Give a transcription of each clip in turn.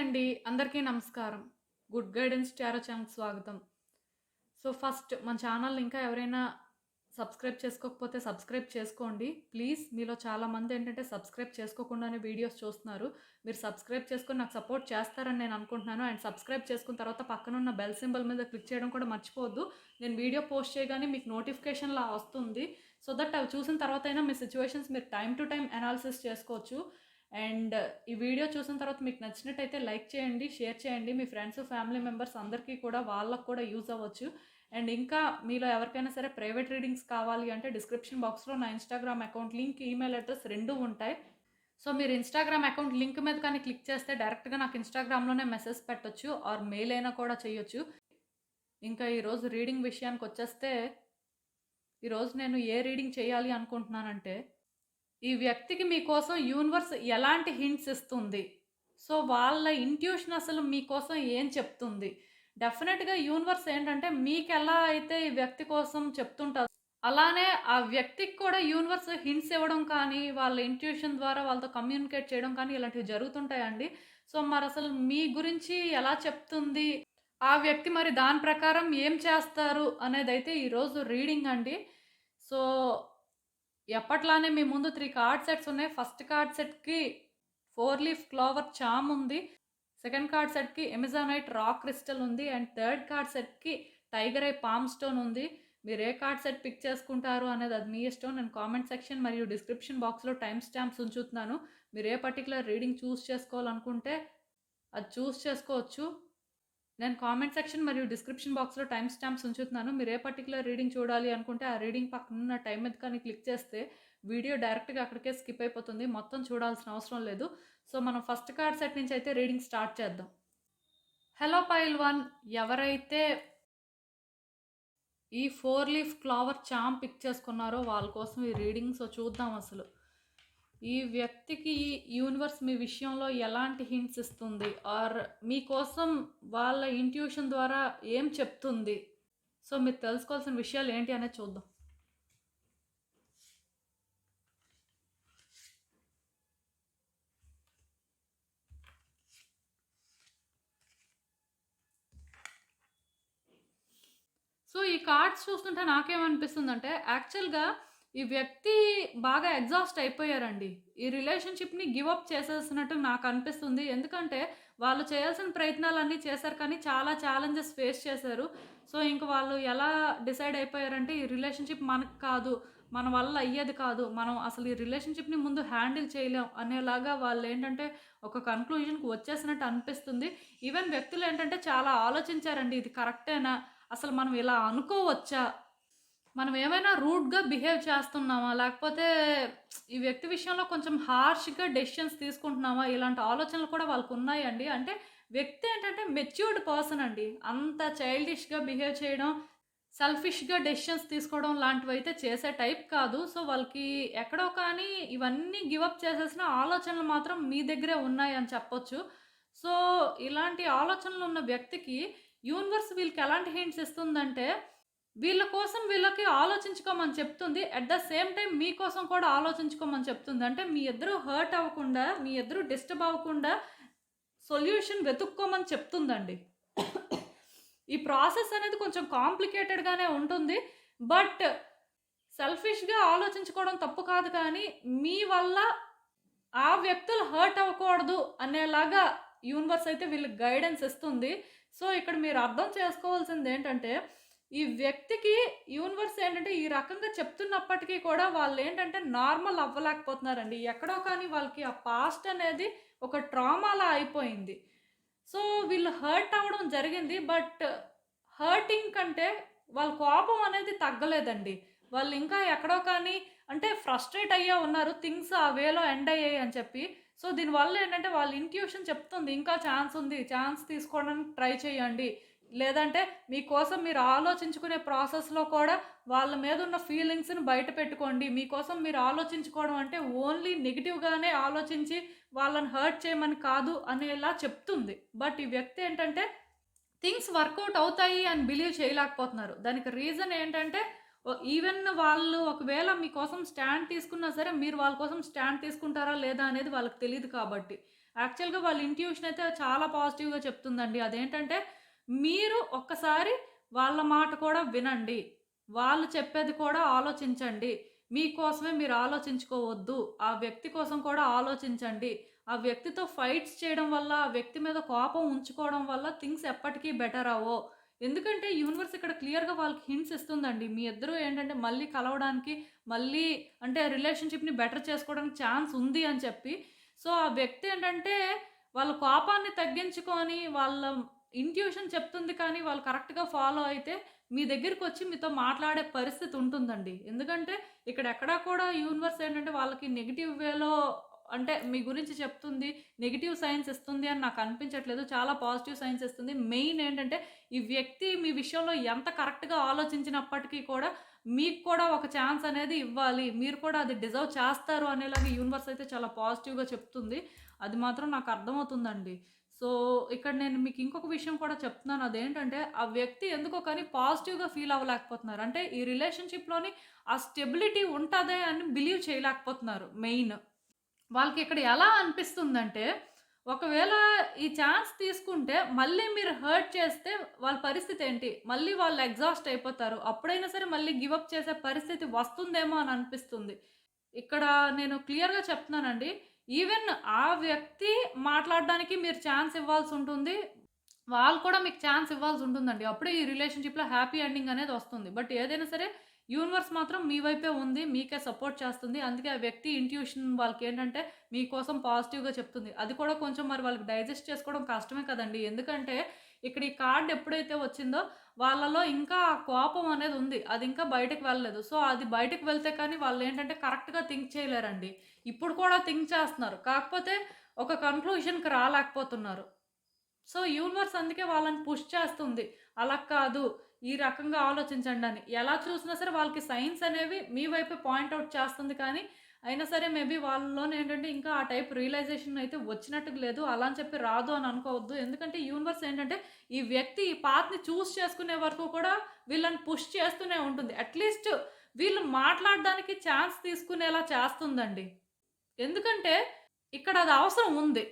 అండి. అందరికీ నమస్కారం. గుడ్ గైడెన్స్ టారో ఛానల్ స్వాగతం. సో ఫస్ట్ మన ఛానల్ ఇంకా ఎవరైనా సబ్స్క్రైబ్ చేసుకోకపోతే సబ్స్క్రైబ్ చేసుకోండి. ప్లీజ్ మీలో చాలామంది ఏంటంటే సబ్స్క్రైబ్ చేసుకోకుండానే వీడియోస్ చూస్తున్నారు. మీరు సబ్స్క్రైబ్ చేసుకొని నాకు సపోర్ట్ చేస్తారని నేను అనుకుంటున్నాను. అండ్ సబ్స్క్రైబ్ చేసుకున్న తర్వాత పక్కన ఉన్న బెల్ సింబల్ మీద క్లిక్ చేయడం కూడా మర్చిపోవద్దు. నేను వీడియో పోస్ట్ చేయగానే మీకు నోటిఫికేషన్లా వస్తుంది. సో దట్ అవి చూసిన తర్వాత అయినా మీ సిచ్యువేషన్స్ మీరు టైం టు టైం అనాలిసిస్ చేసుకోవచ్చు. అండ్ ఈ వీడియో చూసిన తర్వాత మీకు నచ్చినట్టయితే లైక్ చేయండి షేర్ చేయండి. మీ ఫ్రెండ్స్ ఫ్యామిలీ మెంబర్స్ అందరికీ కూడా వాళ్ళకు కూడా యూజ్ అవ్వచ్చు. అండ్ ఇంకా మీలో ఎవరికైనా సరే ప్రైవేట్ రీడింగ్స్ కావాలి అంటే డిస్క్రిప్షన్ బాక్స్లో నా Instagram account link email address రెండు ఉంటాయి. సో మీరు ఇన్స్టాగ్రామ్ అకౌంట్ లింక్ మీద కానీ క్లిక్ చేస్తే డైరెక్ట్గా నాకు ఇన్స్టాగ్రామ్లోనే మెసేజ్ పెట్టొచ్చు ఆర్ మెయిల్ అయినా కూడా చేయొచ్చు. ఇంకా ఈరోజు రీడింగ్ విషయానికి వచ్చేస్తే ఈరోజు నేను ఏ రీడింగ్ చేయాలి అనుకుంటున్నానంటే ఈ వ్యక్తికి మీకోసం యూనివర్స్ ఎలాంటి హింట్స్ ఇస్తుంది? సో వాళ్ళ ఇంట్యూషన్ అసలు మీకోసం ఏం చెప్తుంది? డెఫినెట్గా యూనివర్స్ ఏంటంటే మీకు ఎలా అయితే ఈ వ్యక్తి కోసం చెప్తుంటారు అలానే ఆ వ్యక్తికి కూడా యూనివర్స్ హింట్స్ ఇవ్వడం కానీ వాళ్ళ ఇంట్యూషన్ ద్వారా వాళ్ళతో కమ్యూనికేట్ చేయడం కానీ ఇలాంటివి జరుగుతుంటాయండి. సో మరి అసలు మీ గురించి ఎలా చెప్తుంది? ఆ వ్యక్తి మరి దాని ప్రకారం ఏం చేస్తారు? అనేది అయితే ఈరోజు రీడింగ్ అండి. సో ఎప్పట్లానే మీ ముందు త్రీ కార్డ్ సెట్స్ ఉన్నాయి. ఫస్ట్ కార్డ్ సెట్కి ఫోర్ లీఫ్ క్లోవర్ చామ్ ఉంది. సెకండ్ కార్డ్ సెట్కి ఎమిజానైట్ రాక్ క్రిస్టల్ ఉంది. అండ్ థర్డ్ కార్డ్ సెట్కి టైగర్ ఐ పామ్ స్టోన్ ఉంది. మీరు ఏ కార్డ్ సెట్ పిక్ చేసుకుంటారు అనేది అది మీ ఇష్టం. నేను కామెంట్ సెక్షన్ మరియు డిస్క్రిప్షన్ బాక్స్లో టైం స్టాంప్స్ ఉంచుతున్నాను. మీరు ఏ పర్టికులర్ రీడింగ్ చూస్ చేసుకోవాలనుకుంటే అది చూస్ చేసుకోవచ్చు. నేను కామెంట్ సెక్షన్ మరియు డిస్క్రిప్షన్ బాక్స్లో టైం స్టాంప్స్ ఉంచుతున్నాను. మీరు ఏ పర్టికులర్ రీడింగ్ చూడాలి అనుకుంటే ఆ రీడింగ్ పక్కన ఉన్న టైం మీద కానీ క్లిక్ చేస్తే వీడియో డైరెక్ట్గా అక్కడికే స్కిప్ అయిపోతుంది. మొత్తం చూడాల్సిన అవసరం లేదు. సో మనం ఫస్ట్ కార్డ్ సెట్ నుంచి అయితే రీడింగ్ స్టార్ట్ చేద్దాం. హలో పైల్ వన్ ఎవరైతే ఈ four leaf flower charm pick చేసుకున్నారో వాళ్ళ కోసం ఈ రీడింగ్ సో చూద్దాం అసలు. ఈ వ్యక్తికి యూనివర్స్ మీ విషయంలో ఎలాంటి హింట్స్ ఇస్తుంది? ఆర్ మీకోసం వాళ్ళ ఇంట్యూషన్ ద్వారా ఏం చెప్తుంది? సో మీరు తెలుసుకోవాల్సిన విషయాలు ఏంటి అనేది చూద్దాం. సో ఈ కార్డ్స్ చూస్తుంటే నాకేమనిపిస్తుందంటే యాక్చువల్గా ఈ వ్యక్తి బాగా ఎగ్జాస్ట్ అయిపోయారండి. ఈ రిలేషన్షిప్ని గివ్ అప్ చేసేసినట్టు నాకు అనిపిస్తుంది. ఎందుకంటే వాళ్ళు చేయాల్సిన ప్రయత్నాలన్నీ చేశారు కానీ చాలా ఛాలెంజెస్ ఫేస్ చేశారు. సో ఇంక వాళ్ళు ఎలా డిసైడ్ అయిపోయారంటే ఈ రిలేషన్షిప్ మనకు కాదు మన వల్ల అయ్యేది కాదు మనం అసలు ఈ రిలేషన్షిప్ని ముందు హ్యాండిల్ చేయలేం అనేలాగా వాళ్ళు ఏంటంటే ఒక కన్క్లూజన్కి వచ్చేసినట్టు అనిపిస్తుంది. ఈవెన్ వ్యక్తులు ఏంటంటే చాలా ఆలోచించారండి ఇది కరెక్టేనా అసలు మనం ఇలా అనుకోవచ్చా? మనం ఏమైనా రూడ్గా బిహేవ్ చేస్తున్నామా? లేకపోతే ఈ వ్యక్తి విషయంలో కొంచెం హార్ష్గా డెసిషన్స్ తీసుకుంటున్నామా? ఇలాంటి ఆలోచనలు కూడా వాళ్ళకు ఉన్నాయండి. అంటే వ్యక్తి ఏంటంటే మెచ్యూర్డ్ పర్సన్ అండి. అంత చైల్డిష్గా బిహేవ్ చేయడం సెల్ఫిష్గా డెసిషన్స్ తీసుకోవడం లాంటివి అయితే చేసే టైప్ కాదు. సో వాళ్ళకి ఎక్కడో కానీ ఇవన్నీ గివప్ చేసేసిన ఆలోచనలు మాత్రం మీ దగ్గరే ఉన్నాయని చెప్పొచ్చు. సో ఇలాంటి ఆలోచనలు ఉన్న వ్యక్తికి యూనివర్స్ వీళ్ళకి ఎలాంటి హింట్స్ ఇస్తుందంటే వీళ్ళ కోసం వీళ్ళకి ఆలోచించుకోమని చెప్తుంది. అట్ ద సేమ్ టైం మీకోసం కూడా ఆలోచించుకోమని చెప్తుంది. అంటే మీ ఇద్దరు హర్ట్ అవ్వకుండా మీ ఇద్దరు డిస్టర్బ్ అవ్వకుండా సొల్యూషన్ వెతుక్కోమని చెప్తుందండి. ఈ ప్రాసెస్ అనేది కొంచెం కాంప్లికేటెడ్గానే ఉంటుంది. బట్ సెల్ఫిష్గా ఆలోచించుకోవడం తప్పు కాదు కానీ మీ వల్ల ఆ వ్యక్తులు హర్ట్ అవ్వకూడదు అనేలాగా యూనివర్స్ అయితే వీళ్ళకి గైడెన్స్ ఇస్తుంది. సో ఇక్కడ మీరు అర్థం చేసుకోవాల్సింది ఏంటంటే ఈ వ్యక్తికి యూనివర్స్ ఏంటంటే ఈ రకంగా చెప్తున్నప్పటికీ కూడా వాళ్ళు ఏంటంటే నార్మల్ అవ్వలేకపోతున్నారండి. ఎక్కడో కానీ వాళ్ళకి ఆ పాస్ట్ అనేది ఒక ట్రామాలా అయిపోయింది. సో వీళ్ళు హర్ట్ అవ్వడం జరిగింది. బట్ హర్టింగ్ కంటే వాళ్ళ కోపం అనేది తగ్గలేదండి. వాళ్ళు ఇంకా ఎక్కడో కానీ అంటే ఫ్రస్ట్రేట్ అయ్యే ఉన్నారు. థింగ్స్ ఆ వేలో ఎండ్ అయ్యాయి అని చెప్పి. సో దీనివల్ల ఏంటంటే వాళ్ళ ఇంట్యూషన్ చెప్తుంది. ఇంకా ఛాన్స్ ఉంది. ఛాన్స్ తీసుకోవడానికి ట్రై చేయండి. లేదంటే మీకోసం మీరు ఆలోచించుకునే ప్రాసెస్లో కూడా వాళ్ళ మీద ఉన్న ఫీలింగ్స్ని బయట పెట్టుకోండి. మీకోసం మీరు ఆలోచించుకోవడం అంటే ఓన్లీ నెగిటివ్గానే ఆలోచించి వాళ్ళని హర్ట్ చేయమని కాదు అనేలా చెప్తుంది. బట్ ఈ వ్యక్తి ఏంటంటే థింగ్స్ వర్కౌట్ అవుతాయి అని బిలీవ్ చేయలేకపోతున్నారు. దానికి రీజన్ ఏంటంటే ఈవెన్ వాళ్ళు ఒకవేళ మీకోసం స్టాండ్ తీసుకున్నా సరే మీరు వాళ్ళ కోసం స్టాండ్ తీసుకుంటారా లేదా అనేది వాళ్ళకి తెలియదు కాబట్టి. యాక్చువల్‌గా వాళ్ళ ఇంట్యూషన్ అయితే చాలా పాజిటివ్‌గా చెప్తుందండి. అదేంటంటే మీరు ఒక్కసారి వాళ్ళ మాట కూడా వినండి. వాళ్ళు చెప్పేది కూడా ఆలోచించండి. మీకోసమే మీరు ఆలోచించుకోవద్దు. ఆ వ్యక్తి కోసం కూడా ఆలోచించండి. ఆ వ్యక్తితో ఫైట్స్ చేయడం వల్ల, ఆ వ్యక్తి మీద కోపం ఉంచుకోవడం వల్ల థింగ్స్ ఎప్పటికీ బెటర్ అవ్వవు. ఎందుకంటే యూనివర్స్ ఇక్కడ క్లియర్‌గా వాళ్ళకి హింట్స్ ఇస్తుందండి. మీ ఇద్దరు ఏంటంటే మళ్ళీ కలవడానికి, మళ్ళీ అంటే రిలేషన్‌షిప్‌ని బెటర్ చేసుకోవడానికి ఛాన్స్ ఉంది అని చెప్పి. సో, ఆ వ్యక్తి ఏంటంటే వాళ్ళ కోపాన్ని తగ్గించుకొని వాళ్ళ ఇంట్యూషన్ చెప్తుంది కానీ వాళ్ళు కరెక్ట్‌గా ఫాలో అయితే మీ దగ్గరికి వచ్చి మీతో మాట్లాడే పరిస్థితి ఉంటుందండి. ఎందుకంటే ఇక్కడ ఎక్కడా కూడా యూనివర్స్ ఏంటంటే వాళ్ళకి నెగిటివ్ వేలో అంటే మీ గురించి చెప్తుంది. నెగిటివ్ సైన్స్ ఇస్తుంది అని నాకు అనిపించట్లేదు. చాలా పాజిటివ్ సైన్స్ ఇస్తుంది. మెయిన్ ఏంటంటే ఈ వ్యక్తి మీ విషయంలో ఎంత కరెక్ట్‌గా ఆలోచించినప్పటికీ కూడా మీకు కూడా ఒక ఛాన్స్ అనేది ఇవ్వాలి. మీరు కూడా అది డిజర్వ్ చేస్తారు అనేలాగా యూనివర్స్ అయితే చాలా పాజిటివ్‌గా చెప్తుంది. అది మాత్రం నాకు అర్థమవుతుందండి. సో, ఇక్కడ నేను మీకు ఇంకొక విషయం కూడా చెప్తున్నాను. అదేంటంటే ఆ వ్యక్తి ఎందుకో కానీ పాజిటివ్‌గా ఫీల్ అవ్వలేకపోతున్నారు. అంటే ఈ రిలేషన్‌షిప్‌లోని ఆ స్టెబిలిటీ ఉంటుందే అని బిలీవ్ చేయలేకపోతున్నారు మెయిన్. వాళ్ళకి ఇక్కడ ఎలా అనిపిస్తుందంటే ఒకవేళ ఈ ఛాన్స్ తీసుకుంటే మళ్ళీ మీరు హర్ట్ చేస్తే వాళ్ళ పరిస్థితి ఏంటి? మళ్ళీ వాళ్ళు ఎగ్జాస్ట్ అయిపోతారు. అప్పుడైనా సరే మళ్ళీ గివప్ చేసే పరిస్థితి వస్తుందేమో అని అనిపిస్తుంది. ఇక్కడ నేను క్లియర్‌గా చెప్తున్నానండి. ఈవెన్ ఆ వ్యక్తి మాట్లాడడానికి మీరు ఛాన్స్ ఇవ్వాల్సి ఉంటుంది. వాళ్ళు కూడా మీకు ఛాన్స్ ఇవ్వాల్సి ఉంటుందండి. అప్పుడే ఈ రిలేషన్‌షిప్‌లో హ్యాపీ ఎండింగ్ అనేది వస్తుంది. బట్ ఏదైనా సరే యూనివర్స్ మాత్రం మీ వైపే ఉంది. మీకే సపోర్ట్ చేస్తుంది. అందుకే ఆ వ్యక్తి ఇంట్యూషన్ వాళ్ళకేంటంటే మీకోసం పాజిటివ్‌గా చెప్తుంది. అది కూడా కొంచెం మరి వాళ్ళకి డైజెస్ట్ చేసుకోవడం కష్టమే కదండి ఎందుకంటే ఇక్కడ ఈ కార్డ్ ఎప్పుడైతే వచ్చిందో వాళ్ళలో ఇంకా ఆ కోపం అనేది ఉంది. అది ఇంకా బయటకు వెళ్ళలేదు. సో, అది బయటకు వెళ్తే కానీ వాళ్ళు ఏంటంటే కరెక్ట్‌గా థింక్ చేయలేరండి. ఇప్పుడు కూడా థింక్ చేస్తున్నారు. కాకపోతే ఒక కన్క్లూషన్‌కి రాలేకపోతున్నారు. సో, యూనివర్స్ అందుకే వాళ్ళని పుష్ చేస్తుంది. అలా కాదు. ఈ రకంగా ఆలోచించండి అని ఎలా చూసినా సరే వాళ్ళకి సైన్స్ అనేవి మీ వైపే పాయింట్ చేస్తుంది కానీ, అయినా సరే మేబీ వాళ్ళలోనే ఏంటంటే ఇంకా ఆ టైప్ రియలైజేషన్ అయితే వచ్చినట్టు లేదు. అలా అని చెప్పి రాదు అని అనుకోవద్దు. ఎందుకంటే యూనివర్స్ ఏంటంటే ఈ వ్యక్తి ఈ పాత్‌ని చూస్ చేసుకునే వరకు కూడా వీళ్ళని పుష్ చేస్తూనే ఉంటుంది. అట్‌లీస్ట్ వీళ్ళు మాట్లాడడానికి ఛాన్స్ తీసుకునేలా చేస్తుందండి. ఎందుకంటే ఇక్కడ అది అవసరం ఉంది.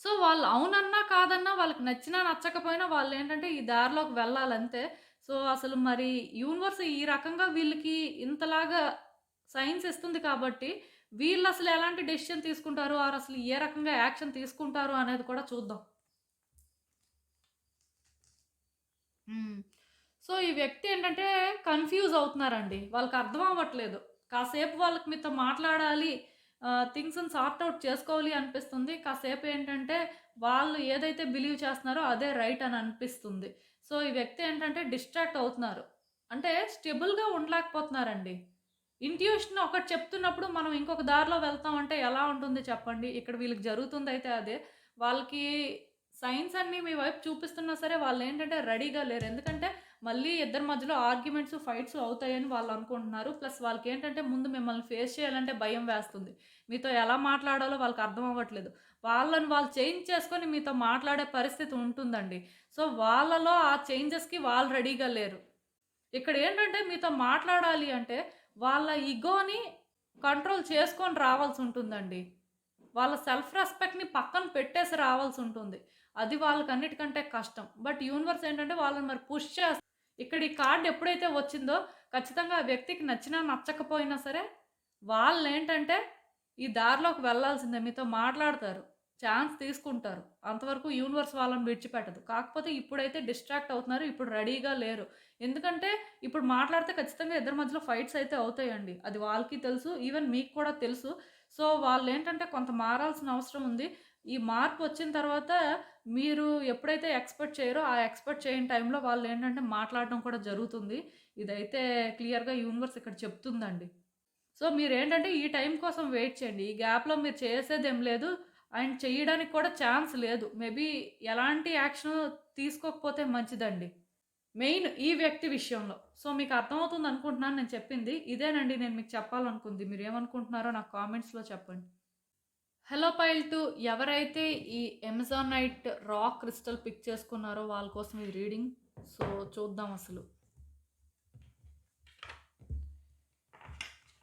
సో, వాళ్ళు అవునన్నా, కాదన్నా వాళ్ళకి నచ్చినా, నచ్చకపోయినా వాళ్ళు ఏంటంటే ఈ దారిలోకి వెళ్ళాలంతే. సో, అసలు మరి యూనివర్స్ ఈ రకంగా వీళ్ళకి ఇంతలాగా సైన్స్ ఇస్తుంది కాబట్టి, వీళ్ళు అసలు ఎలాంటి డెసిషన్ తీసుకుంటారు? ఆరు అసలు ఏ రకంగా యాక్షన్ తీసుకుంటారు అనేది కూడా చూద్దాం. సో, ఈ వ్యక్తి ఏంటంటే కన్‌ఫ్యూజ్ అవుతున్నారండి. వాళ్ళకి అర్థం అవ్వట్లేదు. కాసేపు వాళ్ళకి మీతో మాట్లాడాలి. థింగ్స్‌ని సార్ట్ అవుట్ చేసుకోవాలి అనిపిస్తుంది. కాసేపు ఏంటంటే వాళ్ళు ఏదైతే బిలీవ్ చేస్తున్నారో అదే రైట్ అని అనిపిస్తుంది. సో, ఈ వ్యక్తి ఏంటంటే డిస్ట్రాక్ట్ అవుతున్నారు. అంటే స్టెబుల్‌గా ఉండలేకపోతున్నారండి. ఇంట్యూషన్ ఒకటి చెప్తున్నప్పుడు మనం ఇంకొక దారిలో వెళ్తామంటే ఎలా ఉంటుంది చెప్పండి? ఇక్కడ వీళ్ళకి జరుగుతుంది అయితే అదే. వాళ్ళకి సైన్స్ అన్నీ మీ వైపు చూపిస్తున్నా సరే వాళ్ళు ఏంటంటే రెడీగా లేరు. ఎందుకంటే మళ్ళీ ఇద్దరి మధ్యలో ఆర్గ్యుమెంట్స్, ఫైట్స్ అవుతాయని వాళ్ళు అనుకుంటున్నారు. ప్లస్ వాళ్ళకి ఏంటంటే ముందు మిమ్మల్ని ఫేస్ చేయాలంటే భయం వేస్తుంది. మీతో ఎలా మాట్లాడాలో వాళ్ళకి అర్థం అవ్వట్లేదు. వాళ్ళని వాళ్ళు చేంజ్ చేసుకొని మీతో మాట్లాడే పరిస్థితి ఉంటుందండి. సో, వాళ్ళలో ఆ చేంజెస్‌కి వాళ్ళు రెడీగా లేరు. ఇక్కడ ఏంటంటే మీతో మాట్లాడాలి అంటే వాళ్ళ ఇగోని కంట్రోల్ చేసుకొని రావాల్సి ఉంటుందండి. వాళ్ళ సెల్ఫ్ రెస్పెక్ట్‌ని పక్కన పెట్టేసి రావాల్సి ఉంటుంది. అది వాళ్ళకన్నిటికంటే కష్టం. బట్ యూనివర్స్ ఏంటంటే వాళ్ళని మరి పుష్ చేస్తారు ఇక్కడ ఈ కార్డు ఎప్పుడైతే వచ్చిందో ఖచ్చితంగా ఆ వ్యక్తికి నచ్చినా, నచ్చకపోయినా సరే వాళ్ళేంటంటే ఈ దారిలోకి వెళ్ళాల్సిందే. మీతో మాట్లాడతారు. ఛాన్స్ తీసుకుంటారు. అంతవరకు యూనివర్స్ వాళ్ళని విడిచిపెట్టదు. కాకపోతే ఇప్పుడైతే డిస్ట్రాక్ట్ అవుతున్నారు. ఇప్పుడు రెడీగా లేరు. ఎందుకంటే ఇప్పుడు మాట్లాడితే ఖచ్చితంగా ఇద్దరి మధ్యలో ఫైట్స్ అయితే అవుతాయండి. అది వాళ్ళకి తెలుసు. ఈవెన్ మీకు కూడా తెలుసు. సో, వాళ్ళు ఏంటంటే కొంత మారాల్సిన అవసరం ఉంది. ఈ మార్పు వచ్చిన తర్వాత మీరు ఎప్పుడైతే ఎక్స్‌పెక్ట్ చేయరో ఆ ఎక్స్‌పెక్ట్ చేయని టైంలో వాళ్ళు ఏంటంటే మాట్లాడడం కూడా జరుగుతుంది. ఇదైతే క్లియర్‌గా యూనివర్స్ ఇక్కడ చెప్తుందండి. సో, మీరు ఏంటంటే ఈ టైం కోసం వెయిట్ చేయండి. ఈ గ్యాప్‌లో మీరు చేసేదేం లేదు. అండ్ చేయడానికి కూడా ఛాన్స్ లేదు. మేబీ ఎలాంటి యాక్షన్ తీసుకోకపోతే మంచిదండి. మెయిన్ ఈ వ్యక్తి విషయంలో. సో, మీకు అర్థమవుతుంది అనుకుంటున్నాను నేను చెప్పింది. ఇదేనండి నేను మీకు చెప్పాలనుకుంది. మీరు ఏమనుకుంటున్నారో నాకు కామెంట్స్‌లో చెప్పండి. హలో పైల్ టు ఎవరైతే ఈ అమెజానైట్ రాక్ క్రిస్టల్ పిక్ చేసుకున్నారో వాళ్ళ కోసం ఈ రీడింగ్. సో, చూద్దాం అసలు.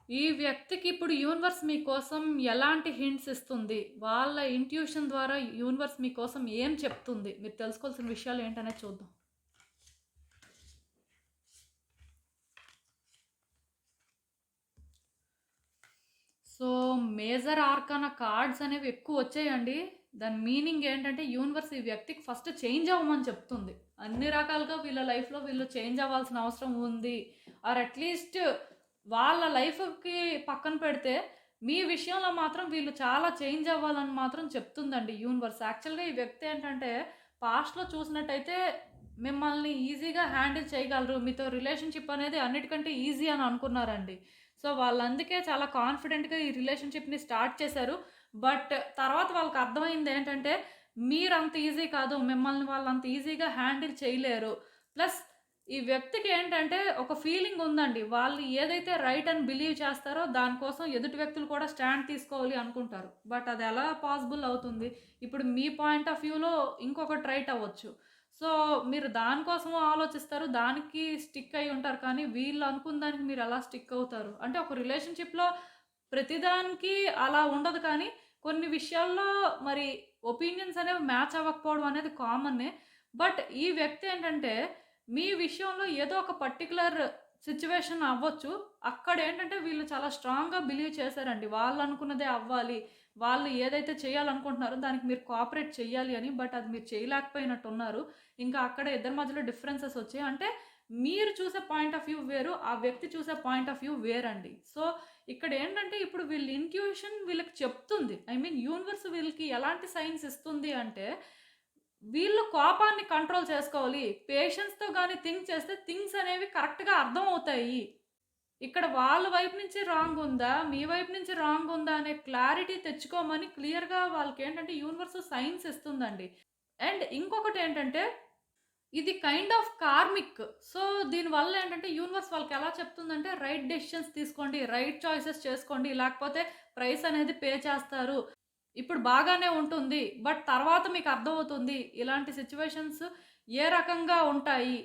ఈ వ్యక్తికి ఇప్పుడు యూనివర్స్ మీకోసం ఎలాంటి హింట్స్ ఇస్తుంది? వాళ్ళ ఇంట్యూషన్ ద్వారా యూనివర్స్ మీకోసం ఏం చెప్తుంది? మీరు తెలుసుకోవాల్సిన విషయాలు ఏంటనేది చూద్దాం. సో, మేజర్ ఆర్కానా కార్డ్స్ అనేవి ఎక్కువ వచ్చాయండి. దాని మీనింగ్ ఏంటంటే యూనివర్స్ ఈ వ్యక్తికి ఫస్ట్ చేంజ్ అవ్వమని చెప్తుంది. అన్ని రకాలుగా వీళ్ళ లైఫ్‌లో వీళ్ళు చేంజ్ అవ్వాల్సిన అవసరం ఉంది. ఆర్ అట్‌లీస్ట్ వాళ్ళ లైఫ్‌కి పక్కన పెడితే, మీ విషయంలో మాత్రం వీళ్ళు చాలా చేంజ్ అవ్వాలని మాత్రం చెప్తుందండి యూనివర్స్. యాక్చువల్‌గా ఈ వ్యక్తి ఏంటంటే, పాస్ట్‌లో చూసినట్టయితే మిమ్మల్ని ఈజీగా హ్యాండిల్ చేయగలరు. మీతో రిలేషన్‌షిప్ అనేది అన్నిటికంటే ఈజీ అని అనుకున్నారండి. సో, వాళ్ళందుకే చాలా కాన్ఫిడెంట్‌గా ఈ రిలేషన్‌షిప్‌ని స్టార్ట్ చేశారు. బట్ తర్వాత వాళ్ళకి అర్థమైంది ఏంటంటే, మీరంత ఈజీ కాదు. మిమ్మల్ని వాళ్ళంత ఈజీగా హ్యాండిల్ చేయలేరు. ప్లస్ ఈ వ్యక్తికి ఏంటంటే, ఒక ఫీలింగ్ ఉందండి. వాళ్ళు ఏదైతే రైట్ అని బిలీవ్ చేస్తారో, దానికోసం ఎదుటి వ్యక్తులు కూడా స్టాండ్ తీసుకోవాలి అనుకుంటారు. బట్ అది ఎలా పాసిబుల్ అవుతుంది? ఇప్పుడు మీ పాయింట్ ఆఫ్ వ్యూలో ఇంకొకటి రైట్ అవ్వచ్చు. సో, మీరు దానికోసం ఆలోచిస్తారు. దానికి స్టిక్ అయి ఉంటారు. కానీ వీళ్ళు అనుకున్న దానికి మీరు ఎలా స్టిక్ అవుతారు? అంటే ఒక రిలేషన్‌షిప్‌లో ప్రతిదానికి అలా ఉండదు కానీ, కొన్ని విషయాల్లో మరి ఒపీనియన్స్ అనేవి మ్యాచ్ అవ్వకపోవడం అనేది కామన్నే బట్ ఈ వ్యక్తి ఏంటంటే, మీ విషయంలో ఏదో ఒక పర్టికులర్ సిచ్యువేషన్ అవ్వచ్చు. అక్కడ ఏంటంటే వీళ్ళు చాలా స్ట్రాంగ్‌గా బిలీవ్ చేశారండి. వాళ్ళనుకున్నదే అవ్వాలి. వాళ్ళు ఏదైతే చేయాలనుకుంటున్నారో దానికి మీరు కోఆపరేట్ చేయాలి అని. బట్ అది మీరు చేయలేకపోయినట్టు ఉన్నారు ఇంకా అక్కడ ఇద్దరి మధ్యలో డిఫరెన్సెస్ వచ్చాయి. అంటే మీరు చూసే పాయింట్ ఆఫ్ వ్యూ వేరు. ఆ వ్యక్తి చూసే పాయింట్ ఆఫ్ వ్యూ వేరండి. సో, ఇక్కడ ఏంటంటే ఇప్పుడు వీళ్ళ ఇంట్యూషన్ వీళ్ళకి చెప్తుంది. ఐ మీన్ యూనివర్స్ వీళ్ళకి ఎలాంటి సైన్స్ ఇస్తుంది అంటే, వీళ్ళు కోపాన్ని కంట్రోల్ చేసుకోవాలి. పేషెన్స్‌తో కానీ థింక్ చేస్తే థింగ్స్ అనేవి కరెక్ట్‌గా అర్థం అవుతాయి. ఇక్కడ వాళ్ళ వైపు నుంచి రాంగ్ ఉందా? మీ వైపు నుంచి రాంగ్ ఉందా? అనే క్లారిటీ తెచ్చుకోమని క్లియర్‌గా వాళ్ళకి ఏంటంటే యూనివర్స్ సైన్స్ ఇస్తుందండి. అండ్ ఇంకొకటి ఏంటంటే ఇది కైండ్ ఆఫ్ కార్మిక్. సో, దీనివల్ల ఏంటంటే యూనివర్స్ వాళ్ళకి ఎలా చెప్తుందంటే, రైట్ డెసిషన్స్ తీసుకోండి. రైట్ చాయిసెస్ చేసుకోండి. లేకపోతే ప్రైస్ అనేది పే చేస్తారు. ఇప్పుడు బాగానే ఉంటుంది. బట్ తర్వాత మీకు అర్థమవుతుంది. ఇలాంటి సిచ్యువేషన్స్ ఏ రకంగా ఉంటాయి.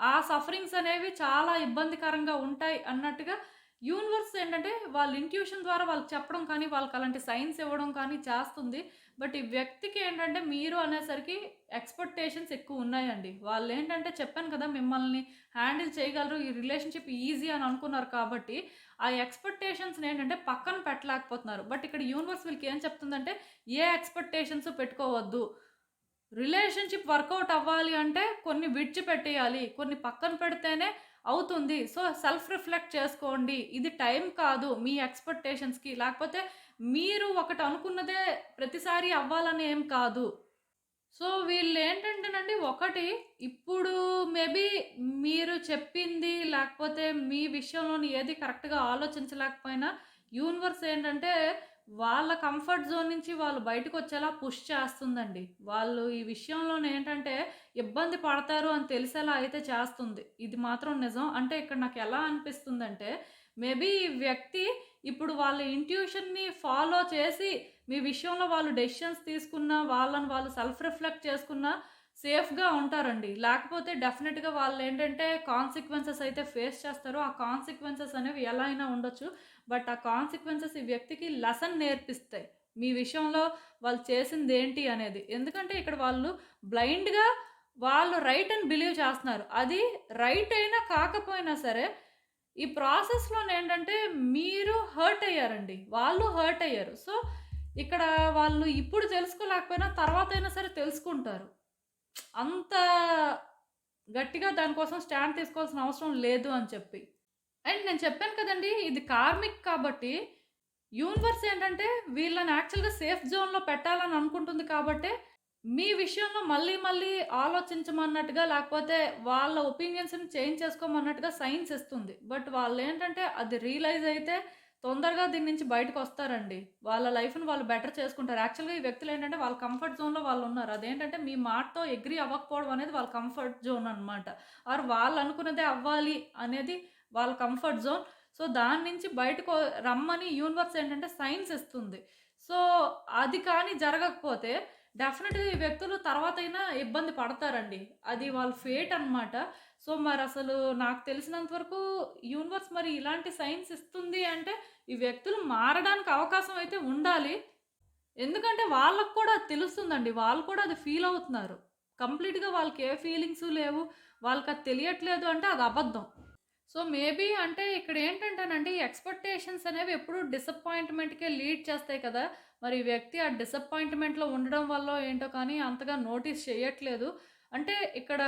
ఆ సఫరింగ్స్ అనేవి చాలా ఇబ్బందికరంగా ఉంటాయి అన్నట్టుగా యూనివర్స్ ఏంటంటే, వాళ్ళ ఇంట్యూషన్ ద్వారా వాళ్ళకి చెప్పడం కానీ, వాళ్ళకి అలాంటి సైన్స్ ఇవ్వడం కానీ చేస్తుంది. బట్ ఈ వ్యక్తికి ఏంటంటే, మీరు అనేసరికి ఎక్స్‌పెక్టేషన్స్ ఎక్కువ ఉన్నాయండి. వాళ్ళు ఏంటంటే చెప్పాను కదా! మిమ్మల్ని హ్యాండిల్ చేయగలరు. ఈ రిలేషన్‌షిప్ ఈజీ అని అనుకున్నారు కాబట్టి, ఆ ఎక్స్‌పెక్టేషన్స్‌ని ఏంటంటే పక్కన పెట్టలేకపోతున్నారు. బట్ ఇక్కడ యూనివర్స్ వీళ్ళకి ఏం చెప్తుందంటే, ఏ ఎక్స్‌పెక్టేషన్స్ పెట్టుకోవద్దు. రిలేషన్‌షిప్ వర్కౌట్ అవ్వాలి అంటే కొన్ని విడిచిపెట్టేయాలి. కొన్ని పక్కన పెడితేనే అవుతుంది. సో, సెల్ఫ్ రిఫ్లెక్ట్ చేసుకోండి. ఇది టైం కాదు మీ ఎక్స్‌పెక్టేషన్స్‌కి. లేకపోతే మీరు ఒకటి అనుకున్నదే ప్రతిసారి అవ్వాలని ఏం కాదు. సో, వీళ్ళు ఏంటంటేనండి ఒకటి ఇప్పుడు మేబీ మీరు చెప్పింది లేకపోతే మీ విషయంలోని ఏది కరెక్ట్‌గా ఆలోచించలేకపోయినా, యూనివర్స్ ఏంటంటే వాళ్ళ కంఫర్ట్ జోన్ నుంచి వాళ్ళు బయటకొచ్చేలా పుష్ చేస్తుందండి. వాళ్ళు ఈ విషయంలోనే ఏంటంటే ఇబ్బంది పడతారు అని తెలిసేలా అయితే చేస్తుంది. ఇది మాత్రం నిజం. అంటే ఇక్కడ నాకు ఎలా అనిపిస్తుందంటే, మేబీ ఈ వ్యక్తి ఇప్పుడు వాళ్ళ ఇంట్యూషన్‌ని ఫాలో చేసి, మీ విషయంలో వాళ్ళు డెసిషన్స్ తీసుకున్నా, వాళ్ళని వాళ్ళు సెల్ఫ్ రిఫ్లెక్ట్ చేసుకున్నా సేఫ్‌గా ఉంటారండి. లేకపోతే డెఫినెట్గా వాళ్ళు ఏంటంటే కాన్సిక్వెన్సెస్ అయితే ఫేస్ చేస్తారు. ఆ కాన్సిక్వెన్సెస్ అనేవి ఎలా అయినా ఉండొచ్చు. బట్ ఆ కాన్సిక్వెన్సెస్ ఈ వ్యక్తికి లెసన్ నేర్పిస్తాయి. మీ విషయంలో వాళ్ళు చేసింది ఏంటి అనేది. ఎందుకంటే ఇక్కడ వాళ్ళు బ్లైండ్‌గా వాళ్ళు రైట్ అని బిలీవ్ చేస్తున్నారు. అది రైట్ అయినా కాకపోయినా సరే, ఈ ప్రాసెస్‌లోనేంటంటే మీరు హర్ట్ అయ్యారండి. వాళ్ళు హర్ట్ అయ్యారు. సో, ఇక్కడ వాళ్ళు ఇప్పుడు తెలుసుకోలేకపోయినా తర్వాత అయినా సరే తెలుసుకుంటారు. అంత గట్టిగా దానికోసం స్టాండ్ తీసుకోవాల్సిన అవసరం లేదు అని చెప్పి. అండ్ నేను చెప్పాను కదండీ! ఇది కార్మిక్ కాబట్టి, యూనివర్స్ ఏంటంటే వీళ్ళని యాక్చువల్‌గా సేఫ్ జోన్‌లో పెట్టాలని అనుకుంటుంది కాబట్టే, మీ విషయంలో మళ్ళీ మళ్ళీ ఆలోచించమన్నట్టుగా లేకపోతే వాళ్ళ ఒపీనియన్స్‌ని చేంజ్ చేసుకోమన్నట్టుగా సైన్స్ ఇస్తుంది. బట్ వాళ్ళు ఏంటంటే అది రియలైజ్ అయితే తొందరగా దీని నుంచి బయటకొస్తారండి. వాళ్ళ లైఫ్‌ని వాళ్ళు బెటర్ చేసుకుంటారు. యాక్చువల్‌గా ఈ వ్యక్తులు ఏంటంటే వాళ్ళ కంఫర్ట్ జోన్‌లో వాళ్ళు ఉన్నారు అదేంటంటే మీ మాటతో ఎగ్రీ అవ్వకపోవడం అనేది వాళ్ళ కంఫర్ట్ జోన్ అనమాట. ఆర్ వాళ్ళనుకున్నదే అవ్వాలి అనేది వాళ్ళ కంఫర్ట్ జోన్. సో, దాని నుంచి బయటకు రమ్మని యూనివర్స్ ఏంటంటే సైన్స్ ఇస్తుంది. సో, అది కానీ జరగకపోతే డెఫినెట్‌గా ఈ వ్యక్తులు అయినా ఇబ్బంది పడతారండి. అది వాళ్ళ ఫేట్ అనమాట. సో, మరి అసలు నాకు తెలిసినంత వరకు యూనివర్స్ మరి ఇలాంటి సైన్స్ ఇస్తుంది అంటే, ఈ వ్యక్తులు మారడానికి అవకాశం అయితే ఉండాలి. ఎందుకంటే వాళ్ళకు కూడా అది తెలుస్తుందండి. వాళ్ళు కూడా అది ఫీల్ అవుతున్నారు. కంప్లీట్‌గా వాళ్ళకి ఏ ఫీలింగ్స్ లేవు. వాళ్ళకి అది తెలియట్లేదు అంటే అది అబద్ధం. సో, మేబీ అంటే ఇక్కడ ఏంటంటేనండి ఎక్స్‌పెక్టేషన్స్ అనేవి ఎప్పుడూ డిసప్పాయింట్‌మెంట్‌కే లీడ్ చేస్తాయి కదా! మరి ఈ వ్యక్తి ఆ డిసప్పాయింట్‌మెంట్‌లో ఉండడం వల్ల ఏంటో కానీ అంతగా నోటీస్ చేయట్లేదు. అంటే ఇక్కడ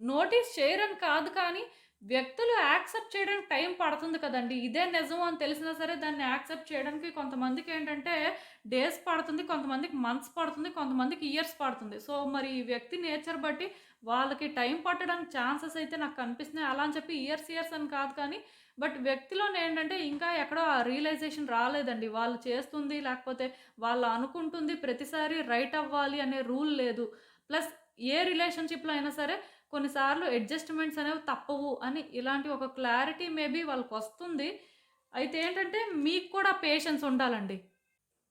నోటీస్ చేయరని కాదు కానీ, వ్యక్తులు యాక్సెప్ట్ చేయడానికి టైం పడుతుంది కదండి ఇదే నిజం అని తెలిసినా సరే దాన్ని యాక్సెప్ట్ చేయడానికి కొంతమందికి ఏంటంటే డేస్ పడుతుంది. కొంతమందికి మంత్స్ పడుతుంది. కొంతమందికి ఇయర్స్ పడుతుంది. సో, మరి ఈ వ్యక్తి నేచర్ బట్టి వాళ్ళకి టైం పట్టడానికి ఛాన్సెస్ అయితే నాకు కనిపిస్తున్నాయి. అలా అని చెప్పి ఇయర్స్, ఇయర్స్ అని కాదు కానీ, బట్ వ్యక్తిలోనేంటంటే ఇంకా ఎక్కడో ఆ రియలైజేషన్ రాలేదండి. వాళ్ళు చేస్తుంది లేకపోతే వాళ్ళు అనుకుంటుంది ప్రతిసారి రైట్ అవ్వాలి అనే రూల్ లేదు. ప్లస్ ఏ రిలేషన్‌షిప్‌లో అయినా సరే కొన్నిసార్లు అడ్జస్ట్‌మెంట్స్ అనేవి తప్పవు అని ఇలాంటి ఒక క్లారిటీ మేబీ వాళ్ళకొస్తుంది. అయితే ఏంటంటే మీకు కూడా పేషెన్స్ ఉండాలండి.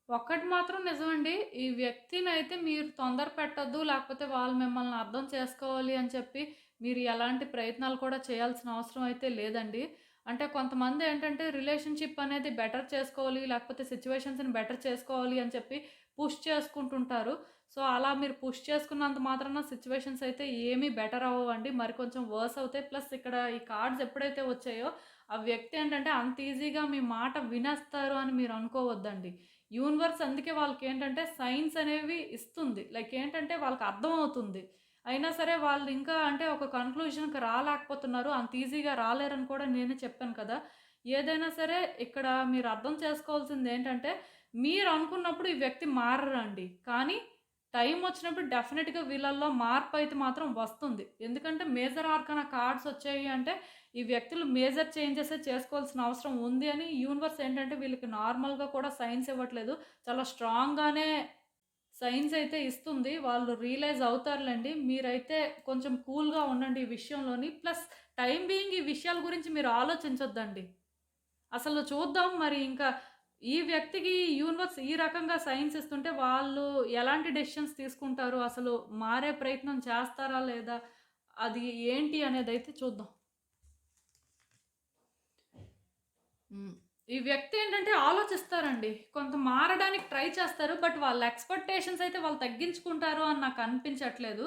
ఒక్కటి మాత్రం నిజమండి. ఈ వ్యక్తిని అయితే మీరు తొందర పెట్టొద్దు. లేకపోతే వాళ్ళు మిమ్మల్ని అర్థం చేసుకోవాలి అని చెప్పి మీరు ఎలాంటి ప్రయత్నాలు కూడా చేయాల్సిన అవసరం అయితే లేదండి. అంటే కొంతమంది ఏంటంటే రిలేషన్‌షిప్ అనేది బెటర్ చేసుకోవాలి. లేకపోతే సిచ్యువేషన్స్ని బెటర్ చేసుకోవాలి అని చెప్పి పుష్ చేసుకుంటుంటారు. సో, అలా మీరు పుష్ చేసుకున్నంత మాత్రాన సిచ్యువేషన్స్ అయితే ఏమీ బెటర్ అవ్వవండి. మరి కొంచెం వర్స్ అవుతాయి. ప్లస్ ఇక్కడ ఈ కార్డ్స్ ఎప్పుడైతే వచ్చాయో ఆ వ్యక్తి ఏంటంటే అంత ఈజీగా మీ మాట వినేస్తారు అని మీరు అనుకోవద్దండి. యూనివర్స్ అందుకే వాళ్ళకి ఏంటంటే సైన్స్ అనేవి ఇస్తుంది. లైక్ ఏంటంటే వాళ్ళకి అర్థమవుతుంది. అయినా సరే వాళ్ళు ఇంకా అంటే ఒక కన్క్లూజన్‌కి రాలేకపోతున్నారు. అంత ఈజీగా రాలేరని కూడా నేనే చెప్పాను కదా! ఏదైనా సరే ఇక్కడ మీరు అర్థం చేసుకోవాల్సింది ఏంటంటే మీరు అనుకున్నప్పుడు ఈ వ్యక్తి మారరండి. కానీ టైం వచ్చినప్పుడు డెఫినెట్గా వీళ్ళల్లో మార్పు అయితే మాత్రం వస్తుంది. ఎందుకంటే మేజర్ ఆర్కన కార్డ్స్ వచ్చాయి అంటే ఈ వ్యక్తులు మేజర్ చేంజెస్ చేసుకోవాల్సిన అవసరం ఉంది అని యూనివర్స్ ఏంటంటే వీళ్ళకి నార్మల్‌గా కూడా సైన్స్ ఇవ్వట్లేదు. చాలా స్ట్రాంగ్‌గానే సైన్స్ అయితే ఇస్తుంది. వాళ్ళు రియలైజ్ అవుతారులేండి మీరైతే కొంచెం కూల్‌గా ఉండండి ఈ విషయంలోని. ప్లస్ టైం బీయింగ్ ఈ విషయాల గురించి మీరు ఆలోచించొద్దండి. అసలు చూద్దాం మరి ఇంకా ఈ వ్యక్తికి యూనివర్స్ ఈ రకంగా సైన్స్ ఇస్తుంటే వాళ్ళు ఎలాంటి డెసిషన్స్ తీసుకుంటారు? అసలు మారే ప్రయత్నం చేస్తారా లేదా? అది ఏంటి అనేది అయితే చూద్దాం. ఈ వ్యక్తి ఏంటంటే ఆలోచిస్తారండి. కొంత మారడానికి ట్రై చేస్తారు. బట్ వాళ్ళ ఎక్స్‌పెక్టేషన్స్ అయితే వాళ్ళు తగ్గించుకుంటారు అని నాకు అనిపించట్లేదు.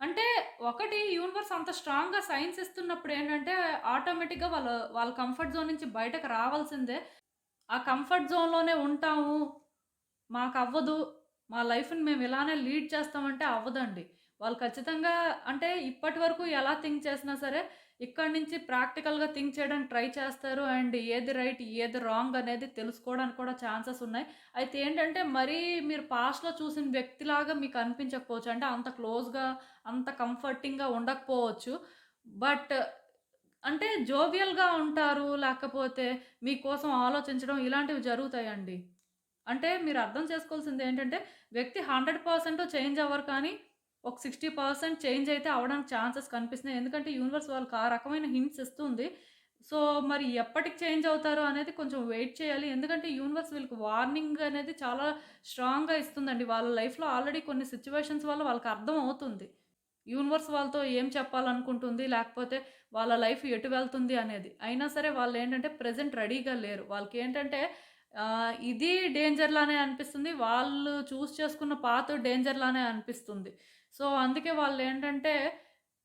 అంటే ఒకటి యూనివర్స్ అంత స్ట్రాంగ్‌గా సైన్స్ ఇస్తున్నప్పుడు ఏంటంటే ఆటోమేటిక్‌గా వాళ్ళు వాళ్ళ కంఫర్ట్ జోన్ నుంచి బయటకు రావాల్సిందే. ఆ కంఫర్ట్ జోన్‌లోనే ఉంటాము. మాకు అవ్వదు మా లైఫ్‌ని మేము ఇలానే లీడ్ చేస్తామంటే అవ్వదండి. వాళ్ళు ఖచ్చితంగా అంటే ఇప్పటి వరకు ఎలా థింక్ చేసినా సరే ఇక్కడి నుంచి ప్రాక్టికల్‌గా థింక్ చేయడానికి ట్రై చేస్తారు. అండ్ ఏది రైట్, ఏది రాంగ్ అనేది తెలుసుకోవడానికి కూడా ఛాన్సెస్ ఉన్నాయి. అయితే ఏంటంటే మరీ మీరు పాస్ట్‌లో చూసిన వ్యక్తిలాగా మీకు అనిపించకపోవచ్చు. అంటే అంత క్లోజ్‌గా, అంత కంఫర్టింగ్‌గా ఉండకపోవచ్చు. బట్ అంటే జోవియల్‌గా ఉంటారు. లేకపోతే మీకోసం ఆలోచించడం ఇలాంటివి జరుగుతాయండి. అంటే మీరు అర్థం చేసుకోవాల్సింది ఏంటంటే వ్యక్తి 100% చేంజ్ అవ్వరు కానీ ఒక 60% చేంజ్ అయితే అవ్వడానికి ఛాన్సెస్ కనిపిస్తున్నాయి. ఎందుకంటే యూనివర్స్ వాళ్ళకి ఆ రకమైన హింట్స్ ఇస్తుంది. సో, మరి ఎప్పటికి చేంజ్ అవుతారో అనేది కొంచెం వెయిట్ చేయాలి. ఎందుకంటే యూనివర్స్ వీళ్ళకి వార్నింగ్ అనేది చాలా స్ట్రాంగ్‌గా ఇస్తుందండి. వాళ్ళ లైఫ్‌లో ఆల్రెడీ కొన్ని సిచ్యువేషన్స్ వల్ల వాళ్ళకి అర్థం అవుతుంది. యూనివర్స్ వాళ్ళతో ఏం చెప్పాలనుకుంటుంది? లేకపోతే వాళ్ళ లైఫ్ ఎటు వెళ్తుంది అనేది. అయినా సరే వాళ్ళు ఏంటంటే ప్రెజెంట్ రెడీగా లేరు. వాళ్ళకి ఏంటంటే ఇది డేంజర్లానే అనిపిస్తుంది. వాళ్ళు చూస్ చేసుకున్న పాత్ డేంజర్లానే అనిపిస్తుంది. సో, అందుకే వాళ్ళు ఏంటంటే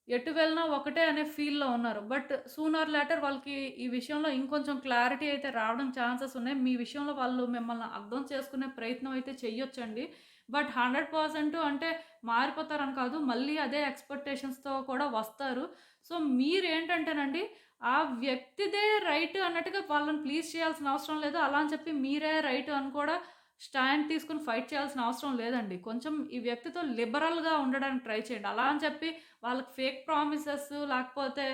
ఎటు వెళ్ళినా ఒకటే అనే ఫీల్‌లో ఉన్నారు. బట్ సూన్ ఆర్ లేటర్ వాళ్ళకి ఈ విషయంలో ఇంకొంచెం క్లారిటీ అయితే రావడం ఛాన్సెస్ ఉన్నాయి. మీ విషయంలో వాళ్ళు మిమ్మల్ని అర్థం చేసుకునే ప్రయత్నం అయితే చెయ్యొచ్చండి. బట్ 100% అంటే మారిపోతారని కాదు. మళ్ళీ అదే ఎక్స్‌పెక్టేషన్స్‌తో కూడా వస్తారు. సో, మీరేంటంటేనండి ఆ వ్యక్తిదే రైట్ అన్నట్టుగా వాళ్ళని ప్లీజ్ చేయాల్సిన అవసరం లేదు. అలా అని చెప్పి మీరే రైట్ అని కూడా స్టాండ్ తీసుకొని ఫైట్ చేయాల్సిన అవసరం లేదండి. కొంచెం ఈ వ్యక్తితో లిబరల్‌గా ఉండడానికి ట్రై చేయండి. అలా అని చెప్పి వాళ్ళకి ఫేక్ ప్రామిసెస్ లేకపోతే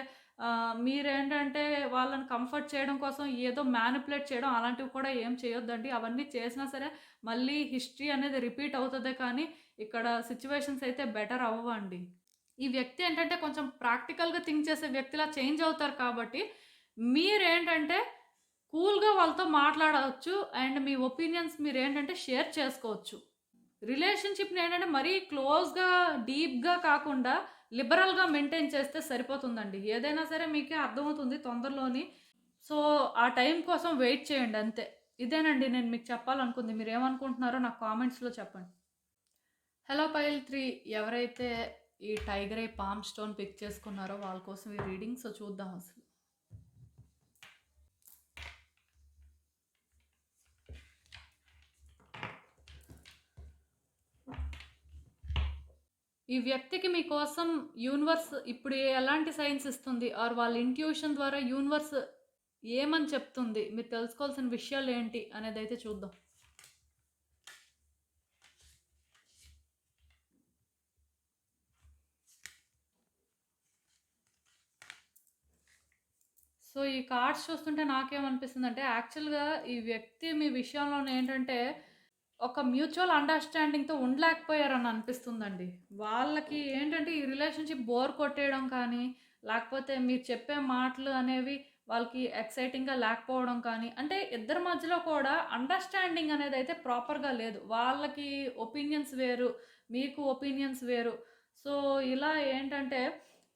మీరేంటంటే వాళ్ళని కంఫర్ట్ చేయడం కోసం ఏదో మ్యానిపులేట్ చేయడం అలాంటివి కూడా ఏం చేయొద్దండి. అవన్నీ చేసినా సరే మళ్ళీ హిస్టరీ అనేది రిపీట్ అవుతుంది కానీ ఇక్కడ సిచ్యువేషన్స్ అయితే బెటర్ అవ్వండి ఈ వ్యక్తి ఏంటంటే కొంచెం ప్రాక్టికల్‌గా థింక్ చేసే వ్యక్తిలా చేంజ్ అవుతారు కాబట్టి మీరేంటంటే కూల్‌గా వాళ్ళతో మాట్లాడవచ్చు. అండ్ మీ ఒపీనియన్స్ మీరు ఏంటంటే షేర్ చేసుకోవచ్చు. రిలేషన్‌షిప్‌ని ఏంటంటే మరీ క్లోజ్‌గా, డీప్‌గా కాకుండా లిబరల్‌గా మెయింటైన్ చేస్తే సరిపోతుందండి. ఏదైనా సరే మీకే అర్థమవుతుంది తొందరలోని. సో, ఆ టైం కోసం వెయిట్ చేయండి అంతే. ఇదేనండి నేను మీకు చెప్పాలనుకుంది. మీరు ఏమనుకుంటున్నారో నాకు కామెంట్స్‌లో చెప్పండి. హలో పైల్ త్రీ ఎవరైతే ఈ tiger eye palm stone pick చేసుకున్నారో వాళ్ళ కోసం ఈ రీడింగ్. సో, చూద్దాం అసలు. ఈ వ్యక్తికి మీకోసం యూనివర్స్ ఇప్పుడు ఎలాంటి సైన్స్ ఇస్తుంది? ఆర్ వాళ్ళ ఇంట్యూషన్ ద్వారా యూనివర్స్ ఏమని చెప్తుంది? మీరు తెలుసుకోవాల్సిన విషయాలు ఏంటి అనేది అయితే చూద్దాం. సో, ఈ కార్డ్స్ చూస్తుంటే నాకేమనిపిస్తుందంటే యాక్చువల్‌గా ఈ వ్యక్తి మీ విషయంలోనే ఏంటంటే ఒక మ్యూచువల్ అండర్‌స్టాండింగ్‌తో ఉండలేకపోయారని అనిపిస్తుందండి. వాళ్ళకి ఏంటంటే ఈ రిలేషన్‌షిప్ బోర్ కొట్టేయడం కానీ, లేకపోతే మీరు చెప్పే మాటలు అనేవి వాళ్ళకి ఎక్సైటింగ్‌గా లేకపోవడం కానీ, అంటే ఇద్దరి మధ్యలో కూడా అండర్‌స్టాండింగ్ అనేదైతే ప్రాపర్‌గా లేదు. వాళ్ళకి ఒపీనియన్స్ వేరు, మీకు ఒపీనియన్స్ వేరు. సో, ఇలా ఏంటంటే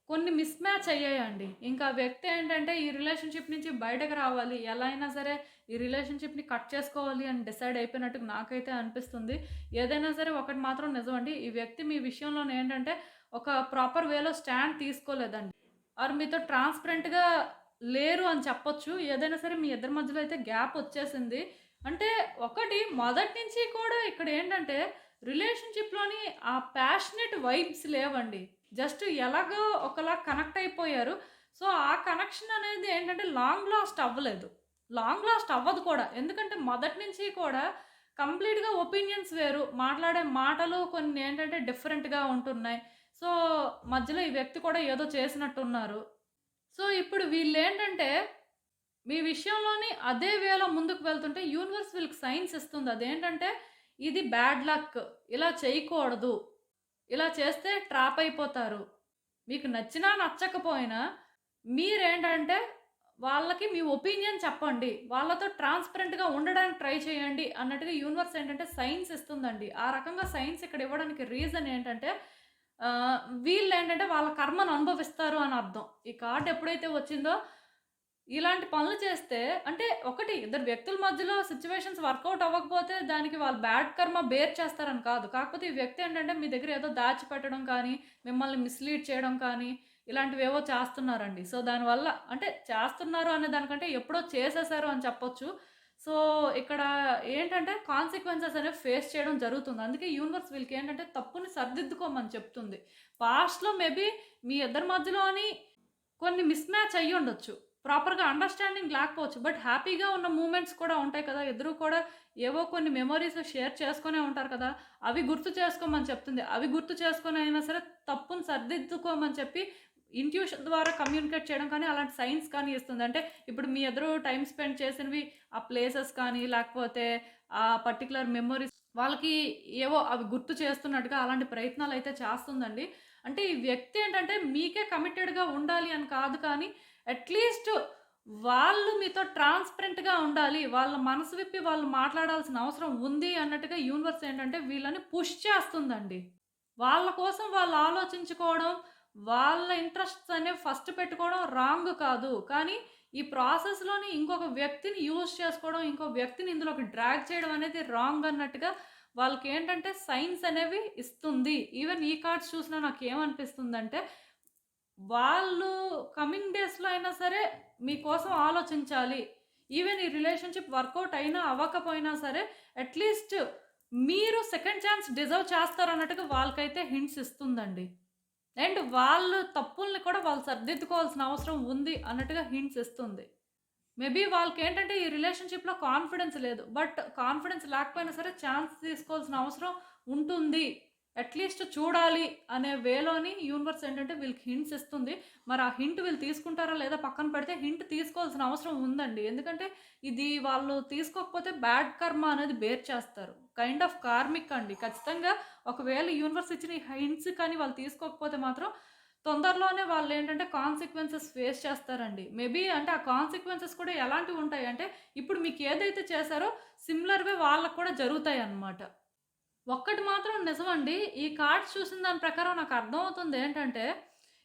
కొన్ని మిస్ మ్యాచ్ అయ్యాయండి. ఇంకా వ్యక్తి ఏంటంటే ఈ రిలేషన్‌షిప్ నుంచి బయటకు రావాలి. ఎలా అయినా సరే ఈ రిలేషన్‌షిప్‌ని కట్ చేసుకోవాలి అని డిసైడ్ అయిపోయినట్టు నాకైతే అనిపిస్తుంది. ఏదైనా సరే ఒకటి మాత్రం నిజమండి. ఈ వ్యక్తి మీ విషయంలోనే ఏంటంటే ఒక ప్రాపర్ వేలో స్టాండ్ తీసుకోలేదండి. ఆరు మీతో ట్రాన్స్‌పరెంట్‌గా లేరు అని చెప్పొచ్చు. ఏదైనా సరే మీ ఇద్దరి మధ్యలో అయితే గ్యాప్ వచ్చేసింది. అంటే ఒకటి మొదటి నుంచి కూడా ఇక్కడ ఏంటంటే రిలేషన్‌షిప్‌లోని ఆ ప్యాషనేట్ వైబ్స్ లేవండి. జస్ట్ ఎలాగో ఒకలా కనెక్ట్ అయిపోయారు. సో, ఆ కనెక్షన్ అనేది ఏంటంటే లాంగ్ లాస్ట్ అవ్వలేదు. లాంగ్ లాస్ట్ అవ్వదు కూడా. ఎందుకంటే మొదటి నుంచి కూడా కంప్లీట్‌గా ఒపీనియన్స్ వేరు. మాట్లాడే మాటలు కొన్ని ఏంటంటే డిఫరెంట్‌గా ఉంటున్నాయి. సో, మధ్యలో ఈ వ్యక్తి కూడా ఏదో చేసినట్టున్నారు. సో, ఇప్పుడు వీళ్ళు ఏంటంటే మీ విషయంలోని అదే వేలో ముందుకు వెళ్తుంటే యూనివర్స్ వీళ్ళకి సైన్స్ ఇస్తుంది. అదేంటంటే ఇది బ్యాడ్ లక్. ఇలా చేయకూడదు. ఇలా చేస్తే ట్రాప్ అయిపోతారు. మీకు నచ్చినా నచ్చకపోయినా మీరేంటంటే వాళ్ళకి మీ ఒపీనియన్ చెప్పండి. వాళ్ళతో ట్రాన్స్‌పరెంట్‌గా ఉండడానికి ట్రై చేయండి అన్నట్టుగా యూనివర్స్ ఏంటంటే సైన్స్ ఇస్తుందండి. ఆ రకంగా సైన్స్ ఇక్కడ ఇవ్వడానికి రీజన్ ఏంటంటే వీళ్ళు ఏంటంటే వాళ్ళ కర్మను అనుభవిస్తారు అని అర్థం. ఈ కార్డ్ ఎప్పుడైతే వచ్చిందో ఇలాంటి పనులు చేస్తే అంటే ఒకటి ఇద్దరు వ్యక్తుల మధ్యలో సిచ్యువేషన్స్ వర్కౌట్ అవ్వకపోతే దానికి వాళ్ళు బ్యాడ్ కర్మ బేర్ చేస్తారని కాదు. కాకపోతే ఈ వ్యక్తి ఏంటంటే మీ దగ్గర ఏదో దాచిపెట్టడం కానీ, మిమ్మల్ని మిస్‌లీడ్ చేయడం కానీ ఇలాంటివేవో చేస్తున్నారండి. సో, దానివల్ల అంటే చేస్తున్నారు అనే దానికంటే ఎప్పుడో చేసేసారు అని చెప్పొచ్చు. సో, ఇక్కడ ఏంటంటే కాన్సిక్వెన్సెస్ అనేవి ఫేస్ చేయడం జరుగుతుంది. అందుకే యూనివర్స్ వీళ్ళకి ఏంటంటే తప్పుని సరిదిద్దుకోమని చెప్తుంది. పాస్ట్‌లో మేబీ మీ ఇద్దరి మధ్యలో అని కొన్ని మిస్ మ్యాచ్ అయ్యి ఉండొచ్చు ప్రాపర్‌గా అండర్‌స్టాండింగ్ లేకపోవచ్చు. బట్ హ్యాపీగా ఉన్న మూమెంట్స్ కూడా ఉంటాయి కదా! ఇద్దరు కూడా ఏవో కొన్ని మెమోరీస్ షేర్ చేసుకునే ఉంటారు కదా! అవి గుర్తు చేసుకోమని చెప్తుంది. అవి గుర్తు చేసుకొని అయినా సరే తప్పుని సరిదిద్దుకోమని చెప్పి ఇంట్యూషన్ ద్వారా కమ్యూనికేట్ చేయడం కానీ, అలాంటి సైన్స్ కానీ ఇస్తుంది. అంటే ఇప్పుడు మీ ఇద్దరు టైం స్పెండ్ చేసినవి ఆ ప్లేసెస్ కానీ, లేకపోతే ఆ పర్టికులర్ మెమొరీస్ వాళ్ళకి ఏవో అవి గుర్తు చేస్తున్నట్టుగా అలాంటి ప్రయత్నాలు అయితే చేస్తుందండి. అంటే ఈ వ్యక్తి ఏంటంటే మీకే కమిటెడ్‌గా ఉండాలి అని కాదు కానీ, అట్‌లీస్ట్ వాళ్ళు మీతో ట్రాన్స్‌పరెంట్‌గా ఉండాలి. వాళ్ళ మనసు విప్పి వాళ్ళు మాట్లాడాల్సిన అవసరం ఉంది అన్నట్టుగా యూనివర్స్ ఏంటంటే వీళ్ళని పుష్ చేస్తుందండి. వాళ్ళ కోసం వాళ్ళు ఆలోచించుకోవడం, వాళ్ళ ఇంట్రెస్ట్స్ అనేవి ఫస్ట్ పెట్టుకోవడం రాంగ్ కాదు. కానీ ఈ ప్రాసెస్‌లోని ఇంకొక వ్యక్తిని యూజ్ చేసుకోవడం, ఇంకో వ్యక్తిని ఇందులోకి డ్రాగ్ చేయడం అనేది రాంగ్ అన్నట్టుగా వాళ్ళకి ఏంటంటే సైన్స్ అనేవి ఇస్తుంది. ఈవెన్ ఈ కార్డ్స్ చూసినా నాకేమనిపిస్తుందంటే వాళ్ళు కమింగ్ డేస్‌లో అయినా సరే మీకోసం ఆలోచించాలి. ఈవెన్ ఈ రిలేషన్‌షిప్ వర్కౌట్ అయినా అవ్వకపోయినా సరే అట్‌లీస్ట్ మీరు సెకండ్ ఛాన్స్ డిజర్వ్ చేస్తారన్నట్టుగా వాళ్ళకైతే హింట్స్ ఇస్తుందండి. అండ్ వాళ్ళు తప్పుల్ని కూడా వాళ్ళు సరిదిద్దుకోవాల్సిన అవసరం ఉంది అన్నట్టుగా హింట్స్ ఇస్తుంది. మేబీ వాళ్ళకేంటంటే ఈ రిలేషన్‌షిప్‌లో కాన్ఫిడెన్స్ లేదు. బట్ కాన్ఫిడెన్స్ లేకపోయినా సరే ఛాన్స్ తీసుకోవాల్సిన అవసరం ఉంటుంది. అట్‌లీస్ట్ చూడాలి అనే వేలోని యూనివర్స్ ఏంటంటే వీళ్ళకి హింట్స్ ఇస్తుంది. మరి ఆ హింట్ వీళ్ళు తీసుకుంటారా లేదా పక్కన పెడితే హింట్ తీసుకోవాల్సిన అవసరం ఉందండి. ఎందుకంటే ఇది వాళ్ళు తీసుకోకపోతే బ్యాడ్ కర్మ అనేది బేర్ చేస్తారు. కైండ్ ఆఫ్ కార్మిక్ అండి. ఖచ్చితంగా ఒకవేళ యూనివర్స్ ఇచ్చిన ఈ హింట్స్ కానీ వాళ్ళు తీసుకోకపోతే మాత్రం తొందరలోనే వాళ్ళు ఏంటంటే కాన్సిక్వెన్సెస్ ఫేస్ చేస్తారండి. మేబీ అంటే ఆ కాన్సిక్వెన్సెస్ కూడా ఎలాంటివి ఉంటాయి అంటే ఇప్పుడు మీకు ఏదైతే చేశారో సిమిలర్‌వే వాళ్ళకి కూడా జరుగుతాయి అన్నమాట ఒక్కటి మాత్రం నిజమండి. ఈ కార్డ్స్ చూసిన దాని ప్రకారం నాకు అర్థమవుతుంది ఏంటంటే,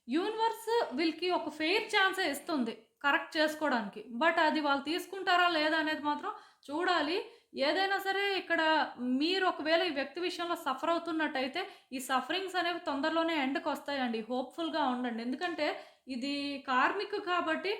యూనివర్స్ వీళ్ళకి ఒక ఫెయిర్ ఛాన్సే ఇస్తుంది కరెక్ట్ చేసుకోవడానికి. బట్ అది వాళ్ళు తీసుకుంటారా లేదా అనేది మాత్రం చూడాలి. ఏదైనా సరే ఇక్కడ మీరు ఒకవేళ ఈ వ్యక్తి విషయంలో సఫర్ అవుతున్నట్టయితే, ఈ సఫరింగ్స్ అనేవి తొందరలోనే ఎండ్‌కొస్తాయండి. హోప్‌ఫుల్‌గా ఉండండి. ఎందుకంటే ఇది కార్మిక్ కాబట్టి